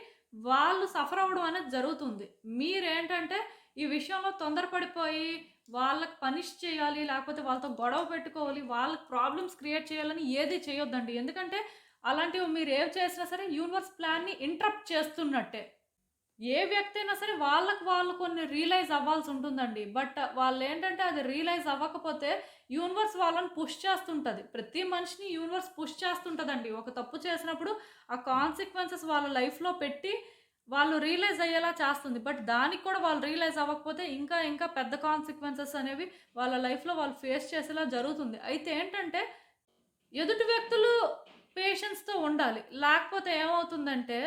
వాళ్ళు సఫర్ అవ్వడం అనేది జరుగుతుంది. మీరేంటంటే ఈ విషయంలో తొందరపడిపోయి వాళ్ళకి పనిష్ చేయాలి, లేకపోతే వాళ్ళతో గొడవ పెట్టుకోవాలి, వాళ్ళకి ప్రాబ్లమ్స్ క్రియేట్ చేయాలని ఏది చేయొద్దండి. ఎందుకంటే అలాంటివి మీరు ఏవి చేసినా సరే యూనివర్స్ ప్లాన్‌ని ఇంటరప్ట్ చేస్తున్నట్టే. ఏ వ్యక్తి అయినా సరే వాళ్ళకు వాళ్ళు కొన్ని రియలైజ్ అవ్వాల్సి ఉంటుందండి. బట్ వాళ్ళు ఏంటంటే అది రియలైజ్ అవ్వకపోతే యూనివర్స్ వాళ్ళని పుష్ చేస్తుంటుంది ప్రతి మనిషిని యూనివర్స్ పుష్ చేస్తుంటదండి. ఒక తప్పు చేసినప్పుడు ఆ కాన్సిక్వెన్సెస్ వాళ్ళ లైఫ్‌లో పెట్టి వాళ్ళు రియలైజ్ అయ్యేలా చేస్తుంది. బట్ దానికి కూడా వాళ్ళు రియలైజ్ అవ్వకపోతే ఇంకా ఇంకా పెద్ద కాన్సిక్వెన్సెస్ అనేవి వాళ్ళ లైఫ్‌లో వాళ్ళు ఫేస్ చేసేలా జరుగుతుంది. అయితే ఏంటంటే ఎదుటి వ్యక్తులు పేషెన్స్‌తో ఉండాలి. లేకపోతే ఏమవుతుందంటే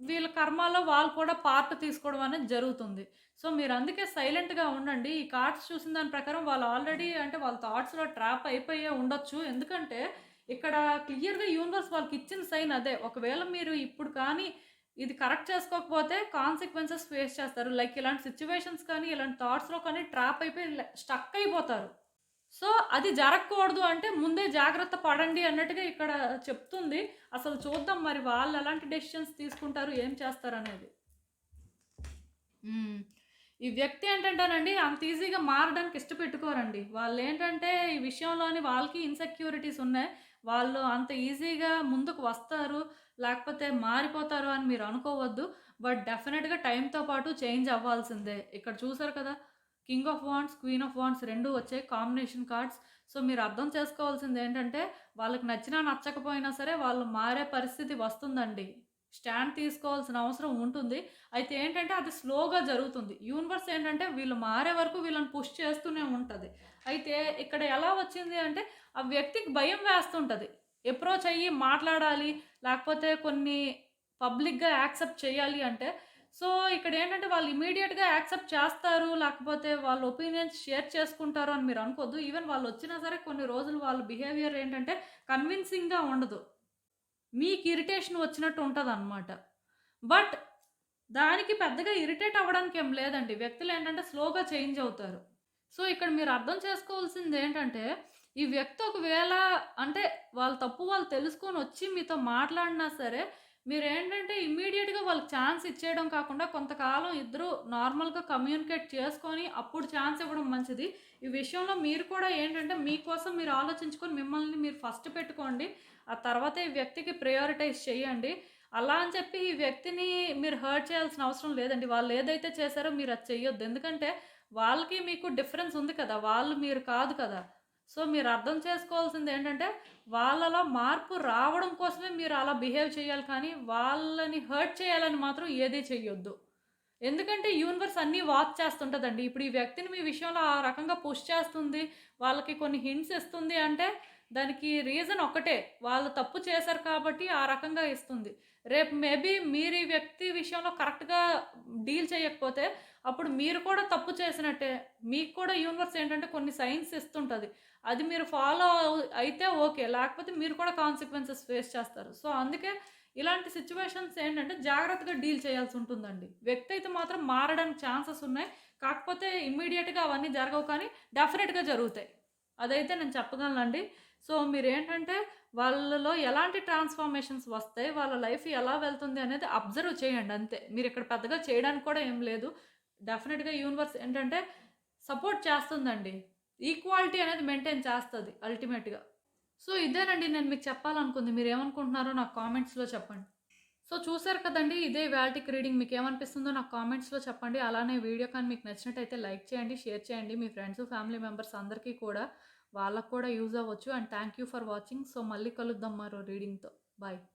వీళ్ళ కర్మాలో వాళ్ళు కూడా పార్ట్ తీసుకోవడం అనేది జరుగుతుంది. సో మీరు అందుకే సైలెంట్‌గా ఉండండి. ఈ కార్డ్స్ చూసిన దాని ప్రకారం వాళ్ళు ఆల్రెడీ అంటే వాళ్ళ థాట్స్‌లో ట్రాప్ అయిపోయే ఉండొచ్చు. ఎందుకంటే ఇక్కడ క్లియర్‌గా యూనివర్స్ వాళ్ళకి ఇచ్చిన సైన్ అదే. ఒకవేళ మీరు ఇప్పుడు కానీ ఇది కరెక్ట్ చేసుకోకపోతే కాన్సిక్వెన్సెస్ ఫేస్ చేస్తారు. లైక్ ఇలాంటి సిట్యుయేషన్స్ కానీ, ఇలాంటి థాట్స్‌లో కానీ ట్రాప్ అయిపోయి స్టక్ అయిపోతారు. సో అది జరగకూడదు అంటే ముందే జాగ్రత్త పడండి అన్నట్టుగా ఇక్కడ చెప్తుంది. అసలు చూద్దాం మరి వాళ్ళు ఎలాంటి డెసిషన్స్ తీసుకుంటారు, ఏం చేస్తారనేది. హ్మ్. ఈ వ్యక్తి ఏంటంటేనండి అంత ఈజీగా మారడానికి ఇష్టపెట్టుకోరండి. వాళ్ళేంటంటే ఈ విషయంలోని వాళ్ళకి ఇన్‌సెక్యూరిటీస్ ఉన్నాయి. వాళ్ళు అంత ఈజీగా ముందుకు వస్తారు, లేకపోతే మారిపోతారు అని మీరు అనుకోవద్దు. బట్ డెఫినెట్గా టైంతో పాటు చేంజ్ అవ్వాల్సిందే. ఇక్కడ చూసారు కదా! King of wands, queen of wands రెండు వచ్చాయి కాంబినేషన్ కార్డ్స్. సో మీరు అర్థం చేసుకోవాల్సింది ఏంటంటే వాళ్ళకి నచ్చినా, నచ్చకపోయినా సరే వాళ్ళు మారే పరిస్థితి వస్తుందండి. స్టాండ్ తీసుకోవాల్సిన అవసరం ఉంటుంది. అయితే ఏంటంటే అది స్లోగా జరుగుతుంది. యూనివర్స్ ఏంటంటే వీళ్ళు మారే వరకు వీళ్ళని పుష్ చేస్తూనే ఉంటుంది అయితే ఇక్కడ ఎలా వచ్చింది అంటే ఆ వ్యక్తికి భయం వేస్తుంటుంది అప్రోచ్ అయ్యి మాట్లాడాలి, లేకపోతే కొన్ని పబ్లిక్‌గా యాక్సెప్ట్ చేయాలి అంటే సో ఇక్కడ ఏంటంటే వాళ్ళు ఇమీడియట్గా యాక్సెప్ట్ చేస్తారు, లేకపోతే వాళ్ళ ఒపీనియన్స్ షేర్ చేసుకుంటారు అని మీరు అనుకోద్దు. ఈవెన్ వాళ్ళు వచ్చినా సరే కొన్ని రోజులు వాళ్ళ బిహేవియర్ ఏంటంటే కన్విన్సింగ్‌గా ఉండదు. మీకు ఇరిటేషన్ వచ్చినట్టు ఉంటుంది అనమాట బట్ దానికి పెద్దగా ఇరిటేట్ అవ్వడానికి ఏం లేదండి. వ్యక్తులు ఏంటంటే స్లోగా చేంజ్ అవుతారు. సో ఇక్కడ మీరు అర్థం చేసుకోవాల్సింది ఏంటంటే ఈ వ్యక్తి ఒకవేళ అంటే వాళ్ళ తప్పు వాళ్ళు తెలుసుకొని వచ్చి మీతో మాట్లాడినా సరే మీరేంటంటే ఇమ్మీడియట్గా వాళ్ళకి ఛాన్స్ ఇచ్చేయడం కాకుండా కొంతకాలం ఇద్దరు నార్మల్‌గా కమ్యూనికేట్ చేసుకొని అప్పుడు ఛాన్స్ ఇవ్వడం మంచిది. ఈ విషయంలో మీరు కూడా ఏంటంటే మీకోసం మీరు ఆలోచించుకొని మిమ్మల్ని మీరు ఫస్ట్ పెట్టుకోండి. ఆ తర్వాత ఈ వ్యక్తికి ప్రయారిటైజ్ చేయండి. అలా అని చెప్పి ఈ వ్యక్తిని మీరు హర్ట్ చేయాల్సిన అవసరం లేదండి. వాళ్ళు ఏదైతే చేశారో మీరు అది చెయ్యొద్దు. ఎందుకంటే వాళ్ళకి మీకు డిఫరెన్స్ ఉంది కదా! వాళ్ళు మీరు కాదు కదా! సో మీరు అర్థం చేసుకోవాల్సింది ఏంటంటే వాళ్ళలో మార్పు రావడం కోసమే మీరు అలా బిహేవ్ చేయాలి కానీ వాళ్ళని హర్ట్ చేయాలని మాత్రం ఏది చెయ్యొద్దు. ఎందుకంటే యూనివర్స్ అన్నీ వాచ్ చేస్తుంటుందండి ఇప్పుడు ఈ వ్యక్తిని మీ విషయంలో ఆ రకంగా పుష్ చేస్తుంది, వాళ్ళకి కొన్ని హింట్స్ ఇస్తుంది అంటే దానికి రీజన్ ఒక్కటే. వాళ్ళు తప్పు చేశారు కాబట్టి ఆ రకంగా ఇస్తుంది. రేపు మేబీ మీరు ఈ వ్యక్తి విషయంలో కరెక్ట్‌గా డీల్ చేయకపోతే అప్పుడు మీరు కూడా తప్పు చేసినట్టే. మీకు కూడా యూనివర్స్ ఏంటంటే కొన్ని సైన్స్ ఇస్తుంటుంది అది మీరు ఫాలో అయితే ఓకే. లేకపోతే మీరు కూడా కాన్సిక్వెన్సెస్ ఫేస్ చేస్తారు. సో అందుకే ఇలాంటి సిచ్యువేషన్స్ ఏంటంటే జాగ్రత్తగా డీల్ చేయాల్సి ఉంటుందండి. వ్యక్తి అయితే మాత్రం మారడానికి ఛాన్సెస్ ఉన్నాయి. కాకపోతే ఇమ్మీడియేట్‌గా అవన్నీ జరగవు కానీ డెఫినెట్గా జరుగుతాయి. అదైతే నేను చెప్పగలనండి. సో మీరేంటంటే వాళ్ళలో ఎలాంటి ట్రాన్స్‌ఫర్మేషన్స్ వస్తాయి, వాళ్ళ లైఫ్ ఎలా వెళ్తుంది అనేది అబ్జర్వ్ చేయండి అంతే. మీరు ఇక్కడ పెద్దగా చేయడానికి కూడా ఏం లేదు. డెఫినెట్గా యూనివర్స్ ఏంటంటే సపోర్ట్ చేస్తుందండి. ఈక్వాలిటీ అనేది మెయింటైన్ చేస్తుంది అల్టిమేట్‌గా. సో ఇదేనండి నేను మీకు చెప్పాలనుకుంది. మీరు ఏమనుకుంటున్నారో నాకు కామెంట్స్‌లో చెప్పండి. సో చూసారు కదండి ఇదే వ్యాల్టిక్ రీడింగ్ మీకేమనిపిస్తుందో నాకు కామెంట్స్‌లో చెప్పండి. అలానే వీడియో కానీ మీకు నచ్చినట్టయితే లైక్ చేయండి, షేర్ చేయండి. మీ ఫ్రెండ్స్, ఫ్యామిలీ మెంబర్స్ అందరికీ కూడా వాళ్ళకి కూడా యూజ్ అవ్వచ్చు. And thank you for watching. So మళ్ళీ కలుద్దాం మరో రీడింగ్‌తో. బాయ్.